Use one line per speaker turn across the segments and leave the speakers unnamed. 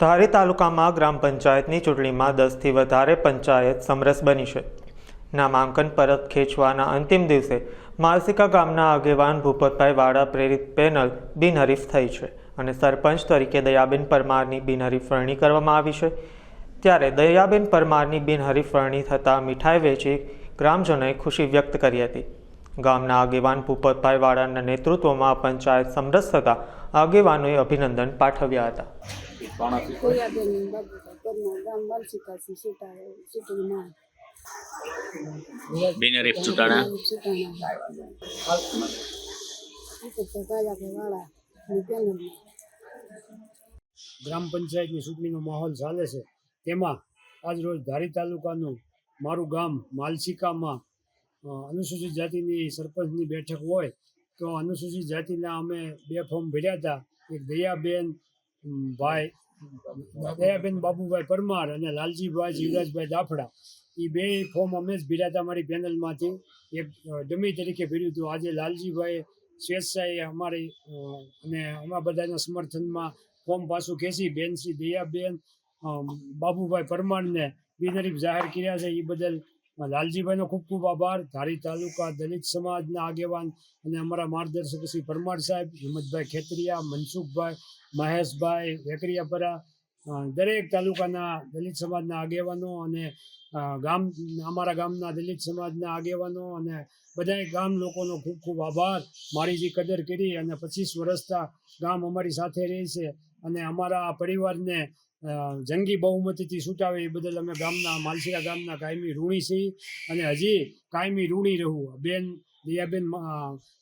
ધારી તાલુકામાં ગ્રામ પંચાયતની ચૂંટણીમાં દસથી વધારે પંચાયત સમરસ બની છે. નામાંકન પરત ખેંચવાના અંતિમ દિવસે માલસિકા ગામના આગેવાન ભૂપતભાઈ વાડા પ્રેરિત પેનલ બિનહરીફ થઈ છે અને સરપંચ તરીકે દયાબેન પરમારની બિનહરીફ વરણી કરવામાં આવી છે. ત્યારે દયાબેન પરમારની બિનહરીફ વરણી થતાં મીઠાઈ વેચી ગ્રામજનોએ ખુશી વ્યક્ત કરી હતી. ગામના આગેવાન ભૂપતભાઈ વાડાના નેતૃત્વમાં પંચાયત સમરસ થતાં આગેવાનોએ અભિનંદન પાઠવ્યા હતા.
કોયાબેન બાબુભાઈ પરમાર ગામ બાલશીકાસી સીટા ચૂંટણીમાં
બિનહરીફ ચૂંટાણા
ગ્રામ પંચાયતની ચૂંટણીનો માહોલ ચાલે છે. તેમાં આજરોજ ધારી તાલુકાનું મારું ગામ માલસિકામાં અનુસૂચિત જાતિની સરપંચની બેઠક હોય તો અનુસૂચિત જાતિના અમે બે ફોર્મ ભર્યા હતા. એક દયાબેન ભાઈ દયાબેન બાબુભાઈ પરમાર અને લાલજીભાઈ જીવરાજભાઈ દાફડા એ બે ફોર્મ અમે જ ભર્યા હતા અમારી પેનલમાંથી એક ડમી તરીકે ભર્યું હતું. આજે લાલજીભાઈ સ્વેચ્છાએ અમારી અને અમારા બધાના સમર્થનમાં ફોર્મ પાછું ખેંચી. બેનશ્રી દયાબેન બાબુભાઈ પરમારને બિનરીફ જાહેર કર્યા છે. એ બદલ લાલજીભાઈનો ખૂબ ખૂબ આભાર. ધારી તાલુકા દલિત સમાજના આગેવાન અને અમારા માર્ગદર્શક શ્રી પરમાર સાહેબ, હિંમતભાઈ ખેતરિયા, મનસુખભાઈ, મહેશભાઈ વેકરિયાપરા દરેક તાલુકાના દલિત સમાજના આગેવાનો અને ગામ, અમારા ગામના દલિત સમાજના આગેવાનો અને બધાય ગામ લોકોનો ખૂબ ખૂબ આભાર. મારી જે કદર કરી અને પચીસ વર્ષતા ગામ અમારી સાથે રહે છે અને અમારા પરિવારને જંગી બહુમતીથી છૂટાવે એ બદલ અમે ગામના માલસીરા ગામના કાયમી ઋણી છીએ અને હજી કાયમી ઋણી રહું. બેન, દયાબેન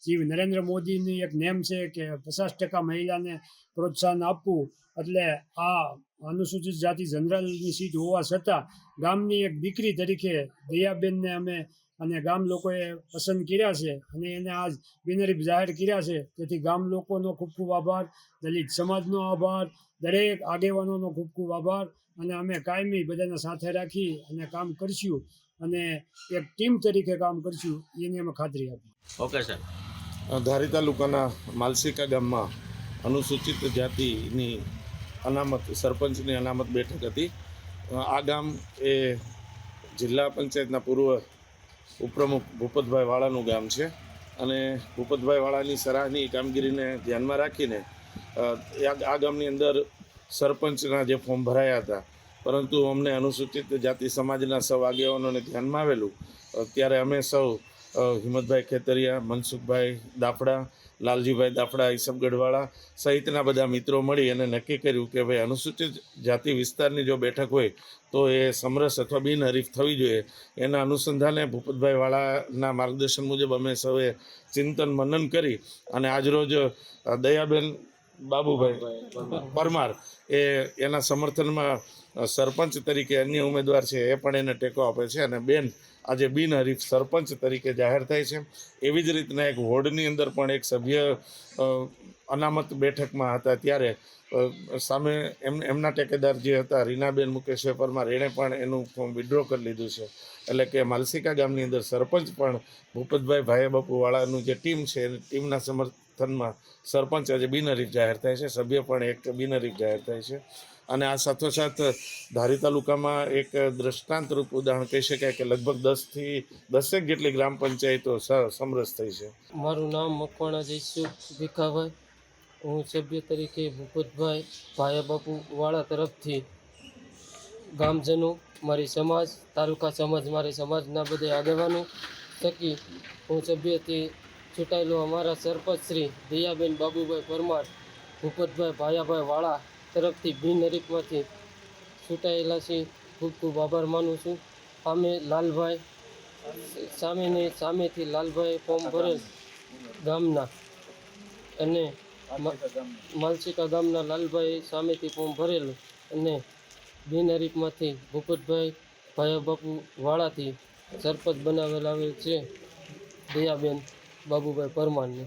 શ્રી નરેન્દ્ર મોદીની એક નેમ છે કે પચાસ ટકા મહિલાને પ્રોત્સાહન આપવું. એટલે આ અનુસૂચિત જાતિ જનરલની સીટ હોવા છતાં ગામની એક દીકરી તરીકે દયાબેનને અમે અને ગામ લોકોએ પસંદ કર્યા છે અને એને આજ બિનરીફ જાહેર કર્યા છે. તેથી ગામ લોકોનો ખૂબ ખૂબ આભાર. દલિત સમાજનો આભાર. દરેક આગેવાનોનો ખૂબ ખૂબ આભાર અને અમે કાયમી બધાને સાથે રાખી અને કામ કરશું અને એક ટીમ તરીકે કામ કરશું એની અમે ખાતરી આપી
ઓકે સર.
ધારી તાલુકાના માલસિકા ગામમાં અનુસૂચિત જાતિની અનામત સરપંચની અનામત બેઠક હતી. આ ગામ એ જિલ્લા પંચાયતના પૂર્વ ઉપપ્રમુખ ભૂપતભાઈ વાળાનું ગામ છે. અને ભૂપતભાઈ વાળાની સરાહની કામગીરીને ધ્યાનમાં રાખીને આ- ગામની અંદર સરપંચના જે ફોર્મ ભરાયા હતા, પરંતુ અમને અનુસૂચિત જાતિ સમાજના સૌ આગેવાનોને ધ્યાનમાં આવેલું. ત્યારે અમે સૌ હિંમતભાઈ ખેતરિયા, મનસુખભાઈ દાફડા, લાલજીભાઈ દાફડા ઈસબગઢવાળા સહિતના બધા મિત્રો મળી અને નક્કી કર્યું કે ભાઈ અનુસૂચિત જાતિ વિસ્તારની જો બેઠક હોય તો એ સમરસ અથવા બિનહરીફ થવી જોઈએ. એના અનુસંધાને ભૂપતભાઈ વાળાના માર્ગદર્શન મુજબ અમે સૌએ ચિંતન મનન કરી અને આજરોજ દયાબેન બાબુભાઈ પરમાર. એ એના સમર્થનમાં સરપંચ તરીકે અન્ય ઉમેદવાર છે એ પણ એને ટેકો આપે છે અને બેન આજે બિનહરીફ સરપંચ તરીકે જાહેર થાય છે. એવી જ રીતના એક વોર્ડની અંદર પણ એક સભ્ય અનામત બેઠકમાં હતા ત્યારે સામે એમ, એમના ટેકેદાર જે હતા, રીનાબેન મુકેશભાઈ પરમાર એણે પણ એનું ફોર્મ વિડ્રો કરી લીધું છે. એટલે કે માલસિકા ગામની અંદર સરપંચ પણ ભૂપતભાઈ ભાઈ બાપુવાળાનું જે ટીમ છે એ ટીમના સમર્થનમાં સરપંચ આજે બિનહરીફ જાહેર થાય છે. સભ્ય પણ એક બિનહરીફ જાહેર થાય છે. અને આ સાથોસાથ ધારી તાલુકામાં એક દ્રષ્ટાંતરૂપ ઉદાહરણ કહી શકાય કે લગભગ દસથી દસેક જેટલી ગ્રામ પંચાયતો સમરસ થઈ છે.
મારું નામ મકવાણા જયસુખ ભીખાભાઈ. હું સભ્ય તરીકે ભૂપતભાઈ ભાયા બાપુ વાળા તરફથી ગામજનો, મારી સમાજ, તાલુકા સમાજ, મારી સમાજના બધે આગેવાનો થકી હું સભ્યથી ચૂંટાયેલો અમારા સરપંચ શ્રી દયાબેન બાબુભાઈ પરમાર ભૂપતભાઈ ભાયાભાઈ વાળા તરફથી બિનહરીફમાંથી ચૂંટાયેલા છે ખૂબ ખૂબ આભાર માનું છું. સામે લાલભાઈ સામેની સામેથી લાલભાઈ ફોર્મ ભરેલ ગામના અને માલસિકા ગામના લાલભાઈ સામેથી ફોર્મ ભરેલું અને બિનહરીફમાંથી ભૂપતભાઈ ભાયા બાપુ વાળાથી સરપંચ બનાવેલ આવેલ છે. દયાબેન બાબુભાઈ પરમારને.